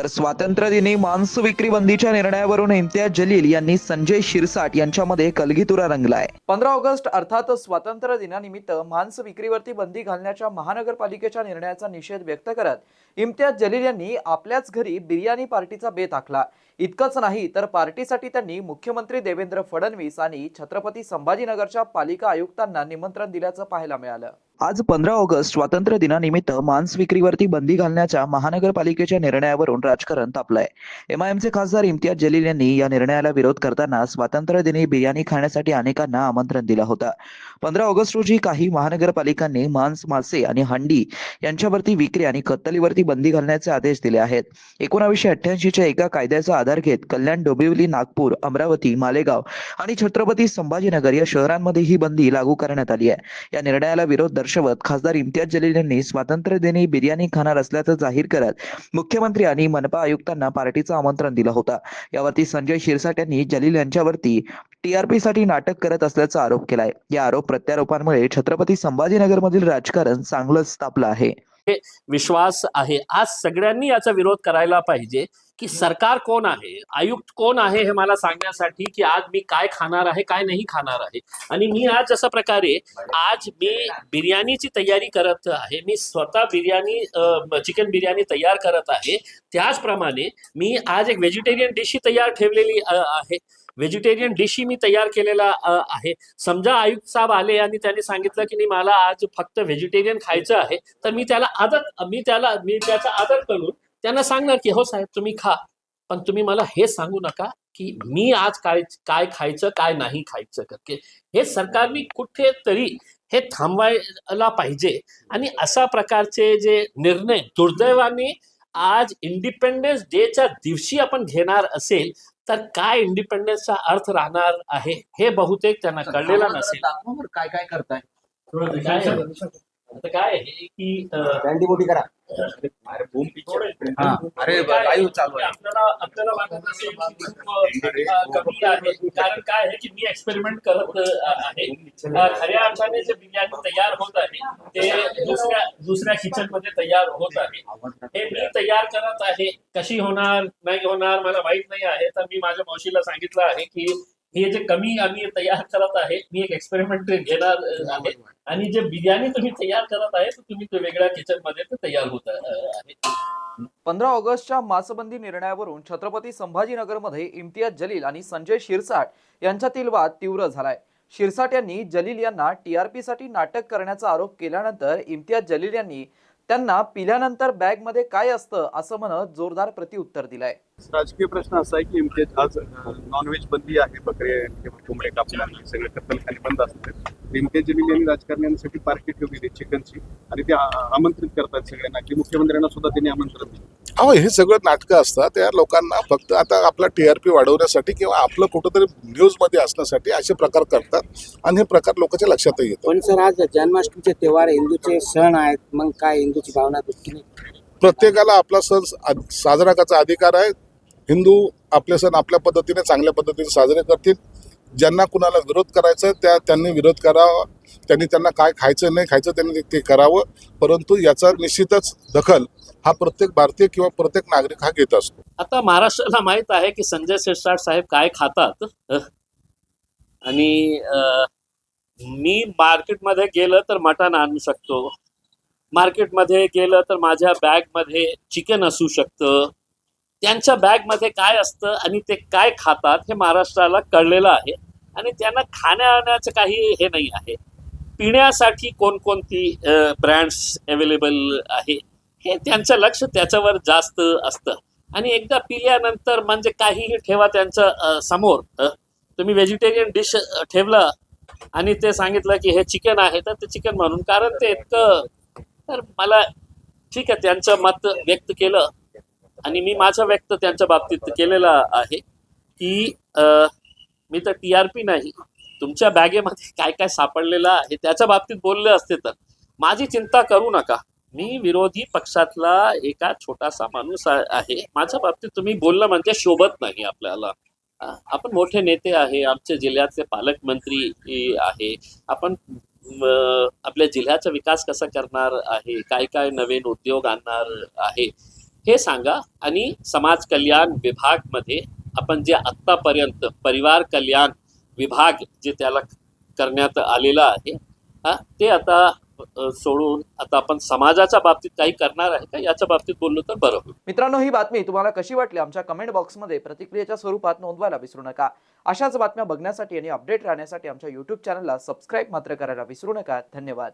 तर स्वातंत्र्य दिनी मांस विक्री बंदीच्या निर्णयावरून इम्तियाज जलील यांनी संजय शिरसाट यांच्यामध्ये कलगीतुरा रंगलाय. पंधरा ऑगस्ट अर्थात स्वातंत्र्य दिनानिमित्त मांस विक्रीवरती बंदी घालण्याच्या महानगरपालिकेच्या निर्णयाचा निषेध व्यक्त करत इम्तियाज जलील यांनी आपल्याच घरी बिर्याणी पार्टीचा बेत आखला इतकंच नाही तर पार्टीसाठी त्यांनी मुख्यमंत्री देवेंद्र फडणवीस आणि छत्रपती संभाजीनगरच्या पालिका आयुक्तांना निमंत्रण दिल्याचं पाहायला मिळालं. आज पंधरा ऑगस्ट स्वातंत्र्य दिनानिमित्त मांस विक्रीवरती बंदी घालण्याच्या महानगरपालिकेच्या निर्णयावरून राजकारण तापलंय. एमआयएमचे खासदार इम्तियाज जलील यांनी या निर्णयाला विरोध करताना स्वातंत्र्य दिनी बिर्याणी खाण्यासाठी अनेकांना आमंत्रण दिलं होतं. पंधरा ऑगस्ट रोजी काही महानगरपालिकांनी मांस मासे आणि हंडी यांच्यावरती विक्री आणि कत्तलीवरती बंदी घालण्याचे आदेश दिले आहेत. एकोणावीसशे अठ्ठ्याऐंशीच्या एका कायद्याचा आधार घेत कल्याण डोंबिवली नागपूर अमरावती मालेगाव आणि छत्रपती संभाजीनगर या शहरांमध्ये ही बंदी लागू करण्यात आली आहे. या निर्णयाला विरोध दर्शवत खासदार इम्तियाज जलील यांनी स्वातंत्र्य दिनी बिर्याणी खाणार असल्याचं जाहीर करत मुख्यमंत्री आणि मनपा आयुक्तांना पार्टीचं आमंत्रण दिलं होतं. यावरती संजय शिरसाट यांनी जलील यांच्यावरती टीआरपी साठी नाटक करत असल्याचा आरोप केलाय. या आरोप प्रत्यारोपांमुळे छत्रपती संभाजीनगर मधील राजकारण चांगलंच तापलं आहे. विश्वास आहे. आज सगळ्यांनी याचा विरोध करायला पाहिजे. की सरकार कोण आहे? आयुक्त कोण आहे हे मला सांगण्यासाठी की आज मी काय खाणार आहे काय नाही खाणार आहे? आणि मी आज अशा प्रकारे आज मी बिर्याणीची तयारी करत आहे मी स्वतः बिर्याणी चिकन बिर्याणी तयार करत आहे. त्याचप्रमाणे मी आज एक व्हेजिटेरियन डिश तयार ठेवलेली आहे. व्हेजिटेरियन डिशही मी तयार केलेला आहे. समजा आयुक्त साहेब आले आणि त्यांनी सांगितलं की नाही मला आज फक्त व्हेजिटेरियन खायचं आहे तर मी त्याला आदर मी त्याला मी त्याचा आदर करून त्यांना सांगणार की हो साहेब तुम्ही खा. पण तुम्ही मला हे सांगू नका की मी आज काय काय खायचं काय नाही खायचं. करके हे सरकारने कुठेतरी हे थांबवायला पाहिजे. आणि अशा प्रकारचे जे निर्णय दुर्दैवाने आज इंडिपेंडन्स डेच्या दिवशी आपण घेणार असेल तर काय इंडिपेंडन्सचा अर्थ राहणार आहे हे बहुतेक त्यांना कळलेला नसेल. काय काय करताय? आता काय आहे की अं, बँडी मोठी करा. अरे बूम पिक्चर हा. अरे लाईव्ह चालू आहे. आपल्याला आपल्याला वाटत असेल की खूप, अं, कमी आहे. कारण काय आहे की मी एक्सपेरिमेंट करत अं, आहे. अं, खऱ्या अर्थाने जे बिर्याणी तयार होत आहे ते दुसऱ्या दुसऱ्या किचनमध्ये तयार होत आहे. हे मी तयार करत आहे. कशी होणार? नाही होणार? मला माहीत नाही आहे. तर मी माझ्या मावशीला सांगितलं आहे की हे जे कमी आम्ही तयार करत आहे मी एक एक्सपेरिमेंट घेणार आहे. आणि जे बिर्याणी तुम्ही तयार करत आहे तर तुम्ही वेगळ्या किचनमध्ये ते तयार होत आहे. पंधरा ऑगस्टच्या मासबंदी निर्णयावरून छत्रपती संभाजीनगरमध्ये इम्तियाज जलील आणि संजय शिरसाट यांच्यातील वाद तीव्र झालाय. शिरसाट यांनी जलील यांना टीआरपी साठी नाटक करण्याचा आरोप केल्यानंतर इम्तियाज जलील यांनी त्यांना पिल्यानंतर बॅगमध्ये काय असतं असं म्हणत जोरदार प्रतिउत्तर दिलंय. राजकीय प्रश्न असा आहे की इम्तियाज आज नॉनव्हेज बंदी आहे बकरे कोंबडे कापणे सगळे कत्तलखाने बंद असतात. इम्तियाज जलील यांनी राजकारण्यांसाठी पार्टी ठेवलेली चिकनची. आणि ते आमंत्रित करतात सगळ्यांना की मुख्यमंत्र्यांना सुद्धा त्यांनी आमंत्रण दिलं. अहो हे सगळं नाटकं असतात. त्या लोकांना फक्त आता आपला टीआरपी वाढवण्यासाठी किंवा आपलं कुठंतरी न्यूजमध्ये असण्यासाठी असे प्रकार करतात आणि हे प्रकार लोकांच्या लक्षातही येतात. पण सर आज जन्माष्टमीचे तेव्हार हिंदूचे सण आहेत मग काय हिंदूची भावना दुखी नाही? प्रत्येकाला आपला सण साजरा करायचा अधिकार आहे. हिंदू आपले सण आपल्या पद्धतीने चांगल्या पद्धतीने साजरे करतील. ज्यांना कुणाला विरोध करायचा त्या त्यांनी विरोध करावा. त्यांनी त्यांना काय खायचं नाही खायचं त्यांनी ते करावं. परंतु याचा निश्चितच दखल हा प्रत्येक भारतीय किंवा प्रत्येक नागरिक हा घेत असतो. आता महाराष्ट्राला माहीत आहे की संजय शिरसाट साहेब काय खातात? आणि मी मार्केटमध्ये गेलं तर मटण आणू शकतो. मार्केटमध्ये गेलं तर माझ्या बॅगमध्ये चिकन असू शकतं. त्यांच्या बॅगमध्ये काय असतं आणि ते काय खातात हे महाराष्ट्राला कळलेलं आहे. आणि त्यांना खाण्याचं काही हे नाही आहे. पिण्यासाठी कोणकोणती ब्रँड्स अवेलेबल आहे हे त्यांचं लक्ष त्याच्यावर जास्त असतं. आणि एकदा पिल्यानंतर म्हणजे काहीही ठेवा त्यांच्यासमोर तुम्ही व्हेजिटेरियन डिश ठेवलं आणि ते सांगितलं की हे चिकन आहे तर ते चिकन म्हणून. कारण ते इतकं तर मला ठीक आहे त्यांचं मत व्यक्त केलं. आणि मी माझा व्यक्त त्यांच्या बाबतीत केलेला आहे की मी तर टी आर पी नाही तुमच्या बॅगेमध्ये काय काय सापडलेलं आहे त्याच्या बाबतीत बोलले असते तर. माझी चिंता करू नका. मी विरोधी पक्षातला एका छोटासा माणूस आहे. माझ्या बाबतीत तुम्ही बोललं म्हणजे शोभत नाही आपल्याला. आपण मोठे नेते आहे आमच्या जिल्ह्याचे पालकमंत्री आहे. आपण आपल्या जिल्ह्याचा विकास कसा करणार आहे? काय काय नवीन उद्योग आणणार आहे? हे सांगा. आणि समाज कल्याण विभागमध्ये आपण जे आत्तापर्यंत परिवार कल्याण विभाग जे त्याला करण्यात आलेलं आहे हा ते आता सोडून आता आपण समाजाच्या बाबतीत काही करणार आहे का? याच्या बाबतीत बोललो तर बरं होईल. मित्रांनो ही बातमी तुम्हाला कशी वाटली? आमच्या कमेंट बॉक्समध्ये प्रतिक्रियेच्या स्वरूपात नोंदवायला विसरू नका. अशाच बातम्या बघण्यासाठी आणि अपडेट राहण्यासाठी आमच्या युट्यूब चॅनलला सबस्क्राईब मात्र करायला विसरू नका. धन्यवाद.